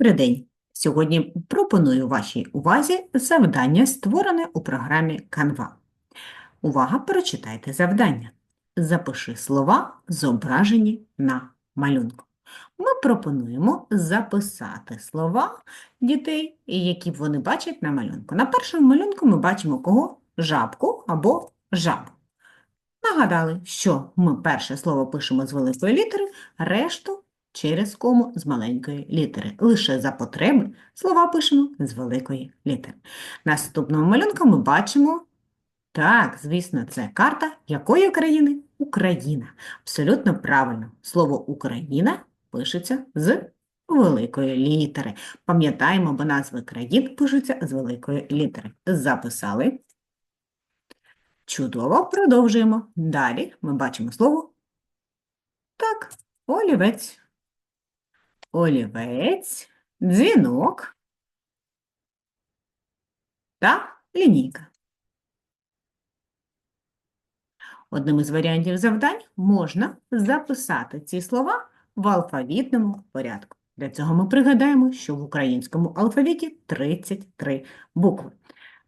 Добрий день! Сьогодні пропоную вашій увазі завдання, створене у програмі Canva. Увага, прочитайте завдання. Запиши слова, зображені на малюнку. Ми пропонуємо записати слова дітей, які вони бачать на малюнку. На першому малюнку ми бачимо кого? Жабку або жабу. Нагадали, що ми перше слово пишемо з великої літери, решту через кому з маленької літери. Лише за потреби слова пишемо з великої літери. Наступного малюнка ми бачимо, так, звісно, це карта якої країни? Україна. Абсолютно правильно. Слово Україна пишеться з великої літери. Пам'ятаємо, бо назви країн пишуться з великої літери. Записали. Чудово, продовжуємо. Далі ми бачимо слово так, олівець. Олівець, дзвінок та лінійка. Одним із варіантів завдань можна записати ці слова в алфавітному порядку. Для цього ми пригадаємо, що в українському алфавіті 33 букви.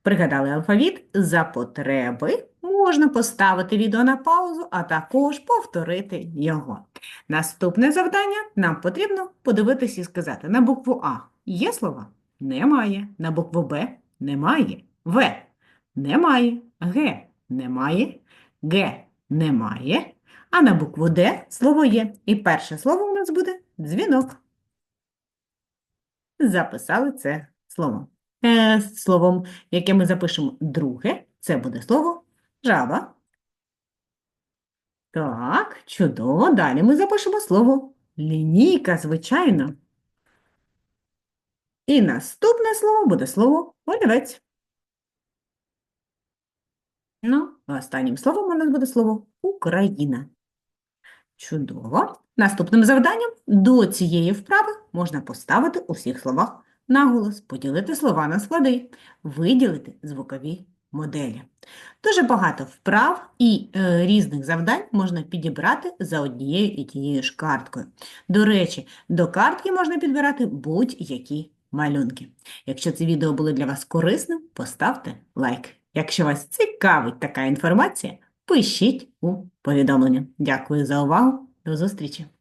Пригадали алфавіт за потреби. Можна поставити відео на паузу, а також повторити його. Наступне завдання нам потрібно подивитися і сказати: на букву А є слова? Немає. На букву Б немає. В немає. Г немає. Г немає. А на букву Д слово є. І перше слово у нас буде дзвінок. Записали це слово. Е, словом, яке ми запишемо друге, це буде слово жаба. Так, чудово. Далі ми запишемо слово лінійка, звичайно. І наступне слово буде слово олівець. Ну, останнім словом у нас буде слово Україна. Чудово. Наступним завданням до цієї вправи можна поставити у всіх словах наголос, поділити слова на склади, виділити звукові моделі. Дуже багато вправ і е, різних завдань можна підібрати за однією і тією ж карткою. До речі, до картки можна підбирати будь-які малюнки. Якщо це відео було для вас корисним, поставте лайк. Якщо вас цікавить така інформація, пишіть у повідомлення. Дякую за увагу. До зустрічі!